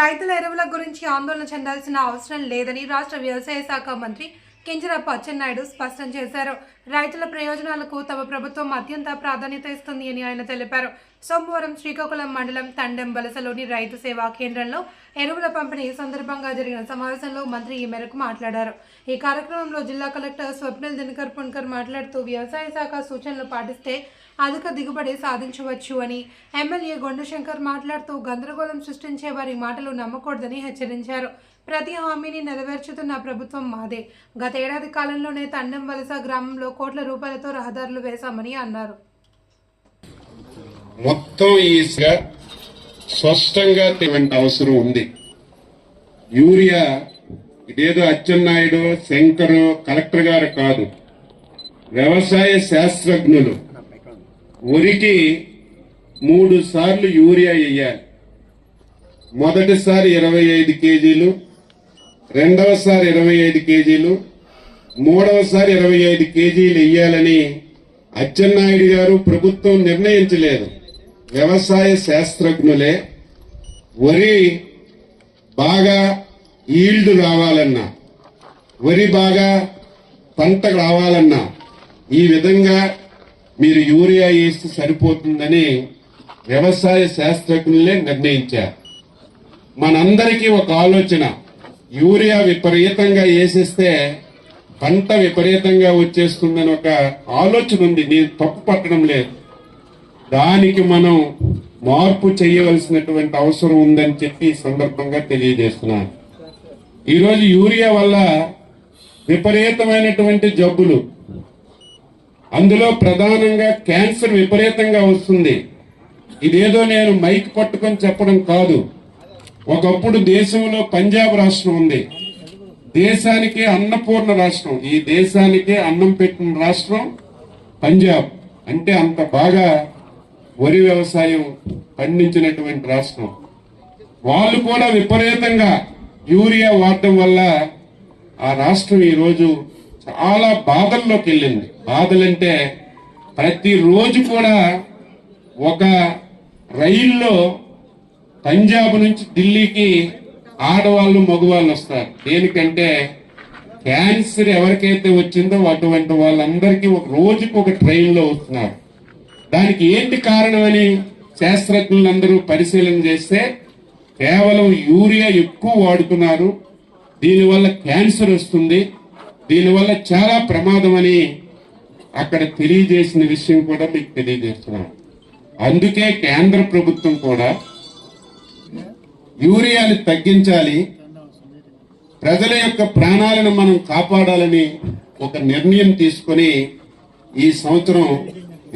రైతుల ఎరువుల గురించి ఆందోళన చెందాల్సిన అవసరం లేదని రాష్ట్ర వ్యవసాయ శాఖ మంత్రి కింజరాపు అచ్చెన్నాయుడు స్పష్టం చేశారు. రైతుల ప్రయోజనాలకు తమ ప్రభుత్వం అత్యంత ప్రాధాన్యత ఇస్తుంది అని ఆయన తెలిపారు. సోమవారం శ్రీకాకుళం మండలం తండెం వలసలోని రైతు సేవా కేంద్రంలో ఎరువుల పంపిణీ సందర్భంగా జరిగిన సమావేశంలో మంత్రి ఈ మేరకు మాట్లాడారు. ఈ కార్యక్రమంలో జిల్లా కలెక్టర్ స్వప్నిల్ దినకర్ పుణ్కర్ మాట్లాడుతూ వ్యవసాయ శాఖ సూచనలు పాటిస్తే అధిక దిగుబడి సాధించవచ్చు అని ఎమ్మెల్యే గొండశంకర్ మాట్లాడుతూ గందరగోళం సృష్టించే వారి మాటలు నమ్మకూడదని హెచ్చరించారు. ప్రతి హామీని నెరవేర్చుతున్న ప్రభుత్వం మాదే. గత ఏడాది కాలంలోనే తండం వలస గ్రామంలో కోట్ల రూపాయలతో రహదారులు వేశామని అన్నారు. మొత్తం ఈ స్పష్టంగా అవసరం ఉంది. యూరియా ఇదేదో అచ్చెన్నాయుడు శంకరు కలెక్టర్ గారు కాదు. వ్యవసాయ శాస్త్రజ్ఞులు వరికి మూడు సార్లు యూరియా వేయాలి మొదటిసారి ఇరవై ఐదు కేజీలు రెండవసారి ఇరవై ఐదు కేజీలు మూడవసారి ఇరవై ఐదు కేజీలు వేయాలని అచ్చెన్నాయుడు గారు ప్రభుత్వం నిర్ణయించలేదు. వ్యవసాయ శాస్త్రజ్ఞులే వరి బాగా ఈల్డ్ రావాలన్నా వరి బాగా పంట రావాలన్నా ఈ విధంగా మీరు యూరియా వేస్తే సరిపోతుందని వ్యవసాయ శాస్త్రజ్ఞులే నిర్ణయించారు. మనందరికీ ఒక ఆలోచన. యూరియా విపరీతంగా వేసేస్తే పంట విపరీతంగా వచ్చేస్తుందని ఒక ఆలోచన ఉంది. నేను తప్పు పట్టడం లేదు. దానికి మనం మార్పు చేయవలసినటువంటి అవసరం ఉందని చెప్పి సందర్భంగా తెలియజేస్తున్నాను. ఈరోజు యూరియా వల్ల విపరీతమైనటువంటి జబ్బులు అందులో ప్రధానంగా క్యాన్సర్ విపరీతంగా వస్తుంది. ఇదేదో నేను మైక్ పట్టుకొని చెప్పడం కాదు. ఒకప్పుడు దేశంలో పంజాబ్ రాష్ట్రం ఉంది. దేశానికి అన్నపూర్ణ రాష్ట్రం. ఈ దేశానికే అన్నం పెట్టిన రాష్ట్రం పంజాబ్. అంటే అంత బాగా వరి వ్యవసాయం పండించినటువంటి రాష్ట్రం. వాళ్ళు కూడా విపరీతంగా యూరియా వాడటం వల్ల ఆ రాష్ట్రం ఈరోజు చాలా బాధల్లోకి వెళ్ళింది బాధలంటే ప్రతిరోజు కూడా ఒక రైల్లో పంజాబ్ నుంచి ఢిల్లీకి ఆడవాళ్ళు మగవాళ్ళు వస్తారు. దేనికంటే క్యాన్సర్ ఎవరికైతే వచ్చిందో అటువంటి వాళ్ళందరికీ ఒక రోజుకు ఒక ట్రైన్లో వస్తున్నారు. దానికి ఏంటి కారణమని శాస్త్రజ్ఞులందరూ పరిశీలన చేస్తే కేవలం యూరియా ఎక్కువ వాడుతున్నారు. దీనివల్ల క్యాన్సర్ వస్తుంది. దీనివల్ల చాలా ప్రమాదం అని అక్కడ తెలియజేసిన విషయం కూడా మీకు తెలియజేస్తున్నాను. అందుకే కేంద్ర ప్రభుత్వం కూడా యూరియాని తగ్గించాలి. ప్రజల యొక్క ప్రాణాలను మనం కాపాడాలని ఒక నిర్ణయం తీసుకొని ఈ సంవత్సరం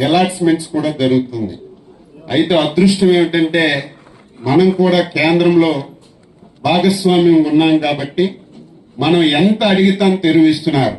ఎలాట్స్మెంట్స్ కూడా జరుగుతుంది. అయితే అదృష్టం ఏమిటంటే మనం కూడా కేంద్రంలో భాగస్వామ్యం ఉన్నాం కాబట్టి మనం ఎంత అడిగితాం తెరువిస్తున్నారు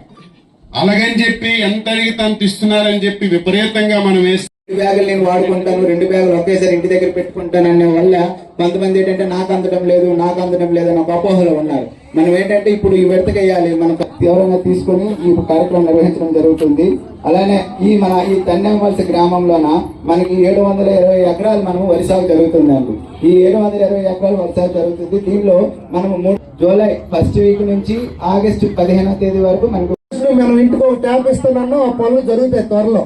అలాగని చెప్పి ఎంత అడిగితాం తీస్తున్నారని చెప్పి విపరీతంగా మనం వేసి రెండు బ్యాగులు నేను వాడుకుంటాను రెండు బ్యాగులు ఒకేసారి ఇంటి దగ్గర పెట్టుకుంటాను అనే వల్ల కొంతమంది ఏంటంటే నాకు అందడం లేదు నాకు అందడం లేదు అని ఒక అపోహలో ఉన్నారు. మనం ఏంటంటే ఇప్పుడు ఈ విడతకేయాలి మనం తీవ్రంగా తీసుకొని ఈ కార్యక్రమం నిర్వహించడం జరుగుతుంది. అలానే ఈ మన ఈ తన్నెంవలస గ్రామంలోన మనకి ఏడు వందల ఇరవై ఎకరాలు మనం వరి సాగు జరుగుతుందండి. ఈ ఏడు వందల ఇరవై ఎకరాలు వరి సాగు జరుగుతుంది. దీనిలో మనం మూడు జూలై ఫస్ట్ వీక్ నుంచి ఆగస్టు పదిహేనవ తేదీ వరకు మనకు మనం ఇంటికి ఒక ట్యాప్ ఇస్తున్నాను ఆ పనులు జరుగుతాయి త్వరలో.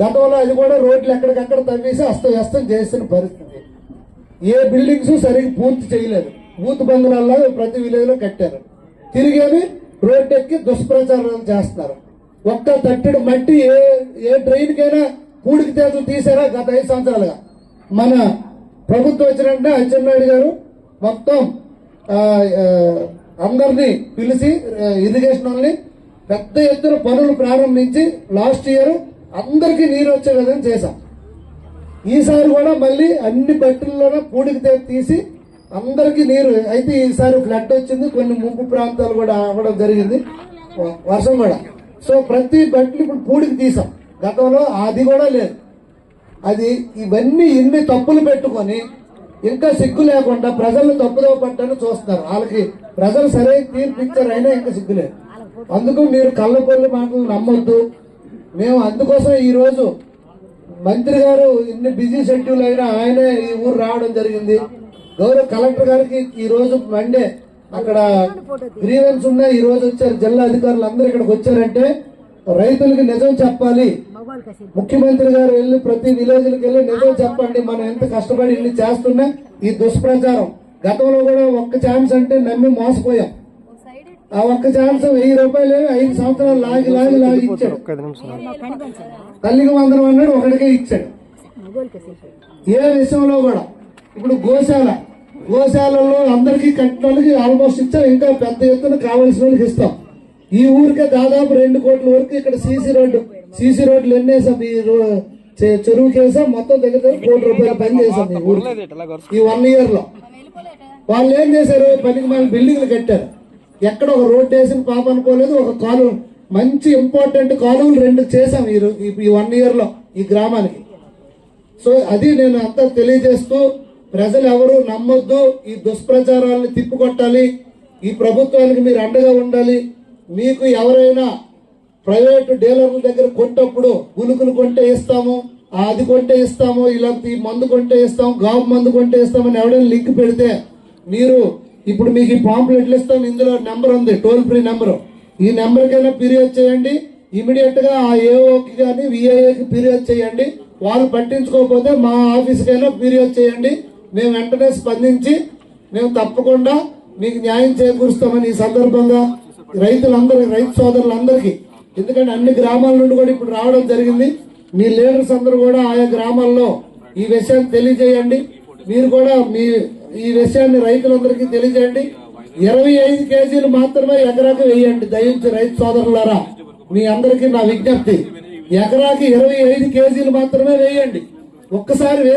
గతంలో అది కూడా రోడ్లు ఎక్కడికక్కడ తవ్వేసి అస్తవ్యస్తం చేస్తున్న పరిస్థితి. ఏ బిల్డింగ్స్ సరిగ్గా పూర్తి చేయలేదు. బూత్ బంగ్లాల్లో ప్రతి విలేజ్లో కట్టారు. తిరిగేమి రోడ్డు ఎక్కి దుష్ప్రచారాలు చేస్తున్నారు. ఒక్క తట్టెడు మట్టి ఏ ఏ డ్రైన్ కైనా పూడికి చేతులు తీసారా గత ఐదు సంవత్సరాలుగా? మన ప్రభుత్వం వచ్చినట్టే అచ్చెన్నాయుడు గారు మొత్తం అందరినీ పిలిచి ఇరిగేషన్ వాళ్ళని పెద్ద ఎత్తున పనులు ప్రారంభించి లాస్ట్ ఇయర్ అందరికీ నీరు వచ్చే విధంగా చేశాం. ఈసారి కూడా మళ్ళీ అన్ని బట్టల్లోనే పూడికి తీసి అందరికీ నీరు అయితే ఈసారి ఫ్లడ్ వచ్చింది కొన్ని ముంపు ప్రాంతాలు కూడా అవ్వడం జరిగింది వర్షం కూడా. సో ప్రతి బట్టలు ఇప్పుడు పూడికి తీసాం. గతంలో అది కూడా లేదు. అది ఇవన్నీ ఇన్ని తప్పులు పెట్టుకొని ఇంకా సిగ్గు లేకుండా ప్రజలు తప్పుదో పట్టని చూస్తున్నారు. వాళ్ళకి ప్రజలు సరైన తీర్పు ఇచ్చారు అయినా ఇంకా సిగ్గు లేదు. అందుకు మీరు కళ్ళపల్లి మాటలు నమ్మొద్దు. మేము అందుకోసం ఈరోజు మంత్రి గారు ఇన్ని బిజీ షెడ్యూల్ అయినా ఆయనే ఈ ఊరు రావడం జరిగింది. గౌరవ కలెక్టర్ గారికి ఈ రోజు మండే అక్కడ గ్రీవెన్స్ ఉన్నాయి ఈ రోజు వచ్చారు జిల్లా అధికారులు అందరూ ఇక్కడికి వచ్చారంటే రైతులకి నిజం చెప్పాలి. ముఖ్యమంత్రి గారు వెళ్ళి ప్రతి విలేజ్కి వెళ్ళి నిజం చెప్పండి. మనం ఎంత కష్టపడి ఇన్ని చేస్తున్నా ఈ దుష్ప్రచారం. గతంలో కూడా ఒక్క ఛాన్స్ అంటే నమ్మి మోసపోయాం. ఆ ఒక్క ఛాన్స్ వెయ్యి రూపాయలు ఐదు సంవత్సరాలు లాగి లాగి లాగి ఇచ్చాడు. తల్లికి వందనం అన్నాడు ఒకడికే ఇచ్చాడు. ఏ విషయంలో కూడా. ఇప్పుడు గోశాల. గోశాలలో అందరికీ కట్టిన వాళ్ళకి ఆల్మోస్ట్ ఇచ్చాం. ఇంకా పెద్ద ఎత్తున కావాల్సిన వాళ్ళకి ఇస్తాం. ఈ ఊరికే దాదాపు రెండు కోట్ల వరకు ఇక్కడ సీసీ రోడ్డు సీసీ రోడ్లు ఎన్ని వేసాం ఈ రో- చె- చెరువుకి వేసాం. మొత్తం దగ్గర దగ్గర కోటి రూపాయల పని చేసాం ఈ ఊరికి. ఈ వన్ ఇయర్లో వాళ్ళు ఏం చేశారు? పనికి మన బిల్డింగ్లు కట్టారు. ఎక్కడ ఒక రోడ్ వేసిన పాప అనుకోలేదు ఒక కాలువ. మంచి ఇంపార్టెంట్ కాలువలు రెండు చేశాం ఈ ఈ- వన్ ఇయర్లో ఈ గ్రామానికి. సో అది నేను అంతా తెలియజేస్తూ ప్రజలు ఎవరు నమ్మొద్దు ఈ దుష్ప్రచారాలను తిప్పుకొట్టాలి ఈ ప్రభుత్వానికి మీరు అండగా ఉండాలి. మీకు ఎవరైనా ప్రైవేటు డీలర్ల దగ్గర కొంటప్పుడు గులుకులు కొంటే ఇస్తాము అది కొంటే ఇస్తాము ఇలా ఈ మందు కొంటే ఇస్తాము గాబు మందు కొంటే ఇస్తామని ఎవడైనా లింక్ పెడితే మీరు ఇప్పుడు మీకు ఈ పాంప్లెట్లు ఇస్తాం ఇందులో నెంబర్ ఉంది టోల్ ఫ్రీ నెంబరు. ఈ నెంబర్కైనా ఫిర్యాదు చేయండి. ఇమీడియట్గా ఆ ఏఓకి కానీ విఐఏకి ఫిర్యాదు చేయండి. వాళ్ళు పట్టించుకోకపోతే మా ఆఫీస్కైనా ఫిర్యాదు చేయండి. మేము వెంటనే స్పందించి మేము తప్పకుండా మీకు న్యాయం చేకూరుస్తామని ఈ సందర్భంగా రైతులందరికీ రైతు సోదరులందరికీ. ఎందుకంటే అన్ని గ్రామాల నుండి కూడా ఇప్పుడు రావడం జరిగింది. మీ లీడర్స్ అందరూ కూడా ఆయా గ్రామాల్లో ఈ విషయాన్ని తెలియజేయండి. మీరు కూడా మీ ఈ విషయాన్ని రైతులందరికీ తెలియజేయండి. ఇరవై ఐదు కేజీలు మాత్రమే ఎకరాకి వేయండి. దయించి రైతు సోదరులారా మీ అందరికీ నా విజ్ఞప్తి. ఎకరాకి ఇరవై ఐదు కేజీలు మాత్రమే వేయండి. ఒక్కసారి